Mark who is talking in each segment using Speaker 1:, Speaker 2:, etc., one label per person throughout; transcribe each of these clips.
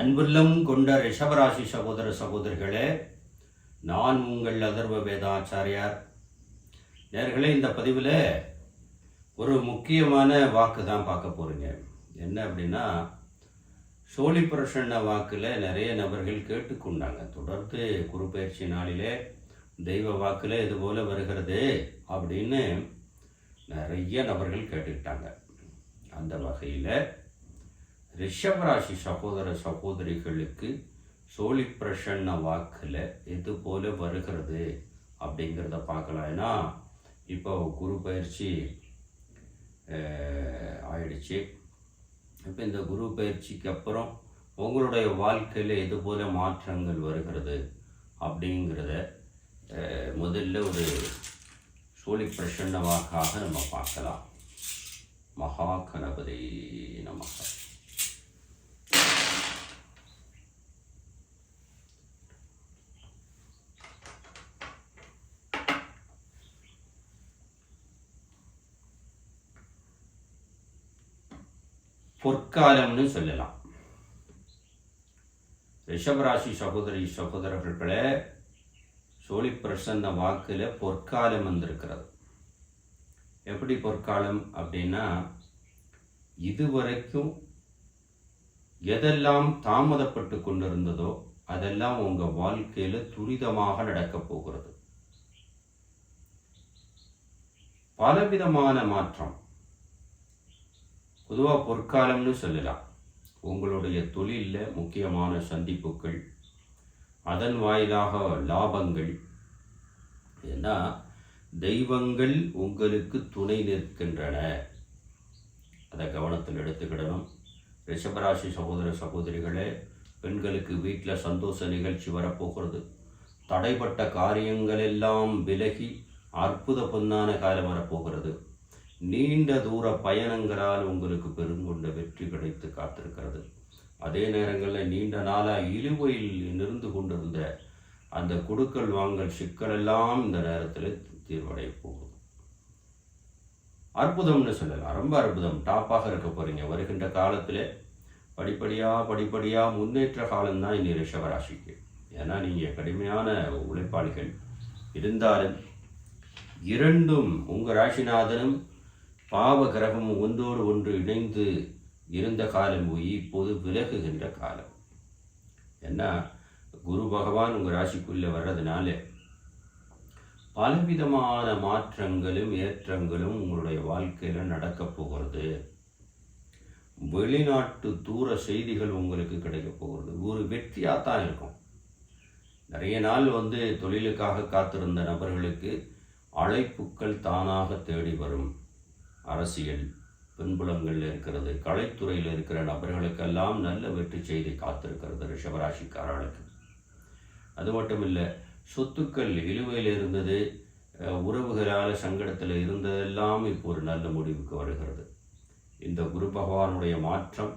Speaker 1: அன்புள்ளம் கொண்ட ரிஷபராசி சகோதர சகோதரிகளே நான் உங்கள் அதர்வ வேதாச்சாரியார். நேர்களே இந்த பதிவில் ஒரு முக்கியமான வாக்கு தான் பார்க்க போகிறீங்க என்ன அப்படின்னா சோழி பிரசன்ன வாக்கில் நிறைய நபர்கள் கேட்டுக்கொண்டாங்க. தொடர்ந்து குருப்பெயர்ச்சி நாளிலே தெய்வ வாக்கில் இது போல் வருகிறது அப்படின்னு நிறைய நபர்கள் கேட்டுக்கிட்டாங்க. அந்த வகையில் ரிஷபராசி சகோதர சகோதரிகளுக்கு சோழி பிரசன்ன வாக்கில் எது போல வருகிறது அப்படிங்கிறத பார்க்கலாம். ஏன்னா இப்போ குரு பயிற்சி ஆயிடுச்சு. இப்போ இந்த குரு பயிற்சிக்கு அப்புறம் உங்களுடைய வாழ்க்கையில் எது போல மாற்றங்கள் வருகிறது அப்படிங்கிறத முதல்ல ஒரு சோழி பிரசன்ன வாக்காக நம்ம பார்க்கலாம். மகா கணபதி நமக. பொற்காலம்னு சொல்லலாம். ரிஷபராசி சகோதரி சகோதரர்களே சோழி பிரசன்ன வாக்கில் பொற்காலம் வந்திருக்கிறது. எப்படி பொற்காலம் அப்படின்னா இதுவரைக்கும் எதெல்லாம் தாமதப்பட்டு கொண்டிருந்ததோ அதெல்லாம் உங்க வாழ்க்கையில துரிதமாக நடக்கப் போகிறது. பலவிதமான மாற்றம். பொதுவாக பொற்காலம்னு சொல்லலாம். உங்களுடைய தொழிலில் முக்கியமான சந்திப்புகள் அதன் வாயிலாக லாபங்கள். ஏன்னா தெய்வங்கள் உங்களுக்கு துணை நிற்கின்றன. அதை கவனத்தில் எடுத்துக்கிடணும். ரிஷபராசி சகோதர சகோதரிகளே பெண்களுக்கு வீட்டில் சந்தோஷ நிகழ்ச்சி வரப்போகிறது. தடைப்பட்ட காரியங்கள் எல்லாம் விலகி அற்புத பொன்னான காலம் வரப்போகிறது. நீண்ட தூர பயணங்களால் உங்களுக்கு பெருங்கொண்ட வெற்றி கிடைத்து காத்திருக்கிறது. அதே நேரங்களில் நீண்ட நாளாக இழுவையில் நிறுந்து கொண்டிருந்த அந்த கொடுக்கல் வாங்கல் சிக்கலெல்லாம் இந்த நேரத்தில் தீர்வடைய போகுது. அற்புதம்னு சொல்லலாம். ரொம்ப அற்புதம். டாப்பாக இருக்க போறீங்க. வருகின்ற காலத்தில் படிப்படியாக படிப்படியாக முன்னேற்ற காலம்தான் இனி ரிஷபராசிக்கு. ஏன்னா நீங்கள் கடுமையான உழைப்பாளிகள். இருந்தாலும் இரண்டும் உங்கள் ராசிநாதனும் பாவ கிரகமும் ஒன்றோடு ஒன்று இணைந்து இருந்த காலம் போய் இப்போது விலகுகின்ற காலம். ஏன்னா குரு பகவான் உங்கள் ராசிக்குள்ளே வர்றதுனால பலவிதமான மாற்றங்களும் ஏற்றங்களும் உங்களுடைய வாழ்க்கையில் நடக்கப் போகிறது. வெளிநாட்டு தூர செய்திகள் உங்களுக்கு கிடைக்க போகிறது. ஒரு வெற்றியாக தான் இருக்கும். நிறைய நாள் வந்து தொழிலுக்காக காத்திருந்த நபர்களுக்கு அழைப்புக்கள் தானாக தேடி வரும். அரசியல் பின்புலங்களில் இருக்கிறது கலைத்துறையில் இருக்கிற நபர்களுக்கெல்லாம் நல்ல வெற்றி செய்தி காத்திருக்கிறது ரிஷபராசிக்காரர்களுக்கு. அது மட்டும் இல்லை சொத்துக்கள் இழுவையில் இருந்தது உறவுகளால் சங்கடத்தில் இருந்ததெல்லாம் இப்போ ஒரு நல்ல முடிவுக்கு வருகிறது. இந்த குரு பகவானுடைய மாற்றம்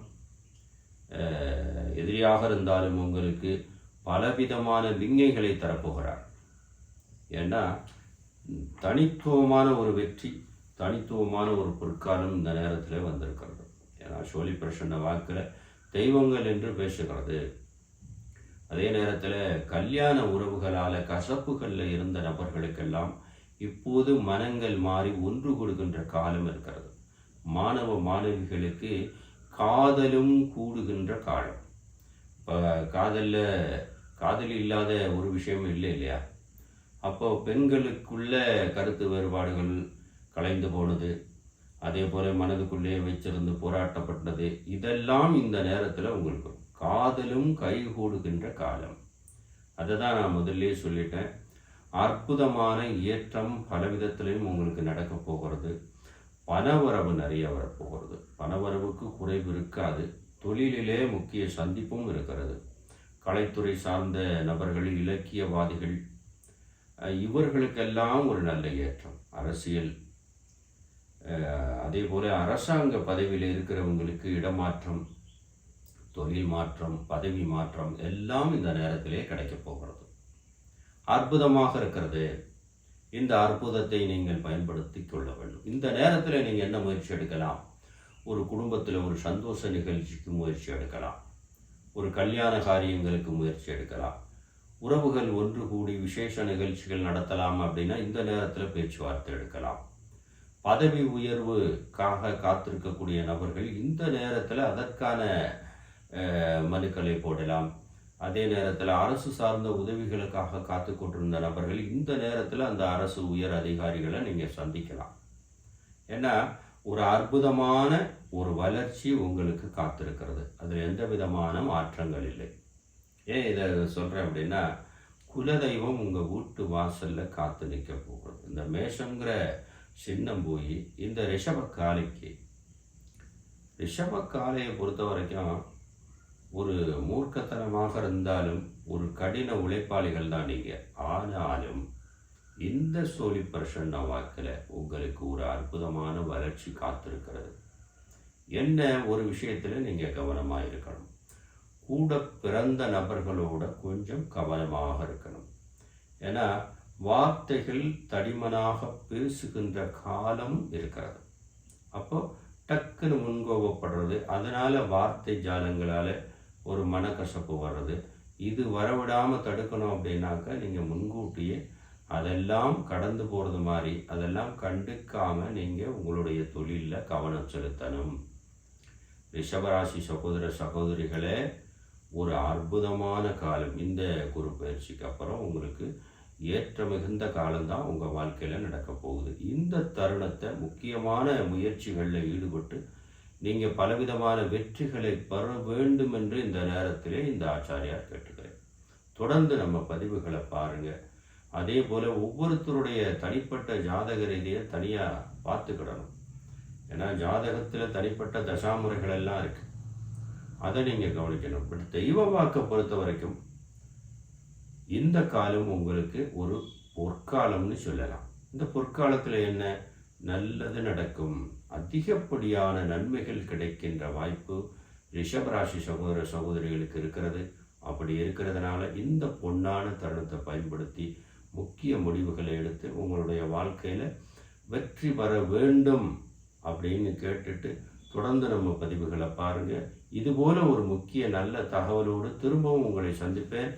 Speaker 1: எதிரியாக இருந்தாலும் உங்களுக்கு பலவிதமான விஞ்ஞைகளை தரப்போகிறார். ஏன்னா தனித்துவமான ஒரு வெற்றி தனித்துவமான ஒரு பொற்காலம் இந்த நேரத்தில் வந்திருக்கிறது. ஏன்னா சோழி பிரசன்ன வாக்கில் தெய்வங்கள் என்று பேசுகிறது. அதே நேரத்தில் கல்யாண உறவுகளால் கசப்புகளில் இருந்த நபர்களுக்கெல்லாம் இப்போது மனங்கள் மாறி ஒன்று கொடுக்கின்ற காலம் இருக்கிறது. மாணவ மாணவிகளுக்கு காதலும் கூடுகின்ற காலம். இப்போ காதலில் காதல் இல்லாத ஒரு விஷயம் இல்லை இல்லையா? அப்போ பெண்களுக்குள்ள கருத்து வேறுபாடுகள் கலைந்து போனது. அதே போல மனதுக்குள்ளே வச்சிருந்து போராட்டப்பட்டது. இதெல்லாம் இந்த நேரத்தில் உங்களுக்கு காதலும் கைகூடுகின்ற காலம். அதை தான் நான் முதல்லே சொல்லிட்டேன். அற்புதமான ஏற்றம் பல விதத்திலையும் உங்களுக்கு நடக்க போகிறது. பணவரவு நிறைய வரப்போகிறது. பணவரவுக்கு குறைவு இருக்காது. தொழிலிலே முக்கிய சந்திப்பும் இருக்கிறது. கலைத்துறை சார்ந்த நபர்கள் இலக்கியவாதிகள் இவர்களுக்கெல்லாம் ஒரு நல்ல ஏற்றம். அரசியல் அதே போல் அரசாங்க பதவியில் இருக்கிறவங்களுக்கு இடமாற்றம் தொழில் மாற்றம் பதவி மாற்றம் எல்லாம் இந்த நேரத்திலே கிடைக்கப் போகிறது. அற்புதமாக இருக்கிறது. இந்த அற்புதத்தை நீங்கள் பயன்படுத்தி கொள்ள வேண்டும். இந்த நேரத்தில் நீங்கள் என்ன முயற்சி எடுக்கலாம்? ஒரு குடும்பத்தில் ஒரு சந்தோஷ நிகழ்ச்சிக்கு முயற்சி எடுக்கலாம். ஒரு கல்யாண காரியங்களுக்கு முயற்சி எடுக்கலாம். உறவுகள் ஒன்று கூடி விசேஷ நிகழ்ச்சிகள் நடத்தலாம் அப்படின்னா இந்த நேரத்தில் பேச்சுவார்த்தை எடுக்கலாம். பதவி உயர்வுக்காக காத்திருக்கக்கூடிய நபர்கள் இந்த நேரத்தில் அதற்கான மனுக்களை போடலாம். அதே நேரத்தில் அரசு சார்ந்த உதவிகளுக்காக காத்து கொண்டிருந்த நபர்கள் இந்த நேரத்தில் அந்த அரசு உயர் அதிகாரிகளை நீங்கள் சந்திக்கலாம். ஏன்னா ஒரு அற்புதமான ஒரு வளர்ச்சி உங்களுக்கு காத்திருக்கிறது. அதில் எந்த விதமான மாற்றங்கள் இல்லை. ஏன் இதை சொல்கிறேன் அப்படின்னா குலதெய்வம் உங்கள் வீட்டு வாசலில் காத்து நிற்க போகிறது இந்த மேஷங்கிற சின்னம் போய் இந்த ரிஷபக்காலைக்கு. ரிஷபக்காலையை பொறுத்த வரைக்கும் ஒரு மூர்க்கத்தனமாக இருந்தாலும் ஒரு கடின உழைப்பாளிகள் தான் நீங்கள் ஆனாலும் இந்த சோழி பிரசன்ன வாக்கில் உங்களுக்கு ஒரு அற்புதமான வளர்ச்சி காத்திருக்கிறது. என்ன ஒரு விஷயத்தில் நீங்கள் கவனமாக இருக்கணும். கூட பிறந்த நபர்களோட கொஞ்சம் கவனமாக இருக்கணும். ஏன்னா வார்த்தைகள் தடிமனாக பேசுகின்ற காலம் இருக்கிறது. அப்போ டக்குன்னு முன்கோபப்படுறது அதனால வார்த்தை ஜாலங்களால் ஒரு மனக்கசப்பு வர்றது. இது வரவிடாமல் தடுக்கணும் அப்படின்னாக்கா நீங்கள் முன்கூட்டியே அதெல்லாம் கடந்து போகிறது மாதிரி அதெல்லாம் கண்டுக்காம நீங்கள் உங்களுடைய தொழிலில் கவனம் செலுத்தணும். ரிஷபராசி சகோதர சகோதரிகளே ஒரு அற்புதமான காலம். இந்த குரு பயிற்சிக்கு அப்புறம் உங்களுக்கு ஏற்ற மிகுந்த காலம்தான் உங்கள் வாழ்க்கையில் நடக்க போகுது. இந்த தருணத்தை முக்கியமான முயற்சிகளில் ஈடுபட்டு நீங்கள் பலவிதமான வெற்றிகளை பெற வேண்டும் என்று இந்த நேரத்திலே இந்த ஆச்சாரியார் கேட்டுக்கிறேன் தொடர்ந்து நம்ம பதிவுகளை பாருங்கள் அதே போல் ஒவ்வொருத்தருடைய தனிப்பட்ட ஜாதக ரீதியை தனியாக பார்த்துக்கிடணும். ஏன்னா ஜாதகத்தில் தனிப்பட்ட தசாமுறைகள் எல்லாம் இருக்குது அதை நீங்கள் கவனிக்கணும். பட் தெய்வ வாக்கை பொறுத்த வரைக்கும் இந்த காலம் உங்களுக்கு ஒரு பொற்காலம்னு சொல்லலாம். இந்த பொற்காலத்தில் என்ன? நல்லது நடக்கும். அதிகப்படியான நன்மைகள் கிடைக்கின்ற வாய்ப்பு ரிஷபராசி சகோதர சகோதரிகளுக்கு இருக்கிறது. அப்படி இருக்கிறதுனால இந்த பொன்னான தருணத்தை பயன்படுத்தி முக்கிய முடிவுகளை எடுத்து உங்களுடைய வாழ்க்கையில் வெற்றி பெற வேண்டும் அப்படின்னு கேட்டுட்டு தொடர்ந்து நம்ம பதிவுகளை பாருங்கள் இதுபோல் ஒரு முக்கிய நல்ல தகவலோடு திரும்பவும் உங்களை சந்திப்பேன்.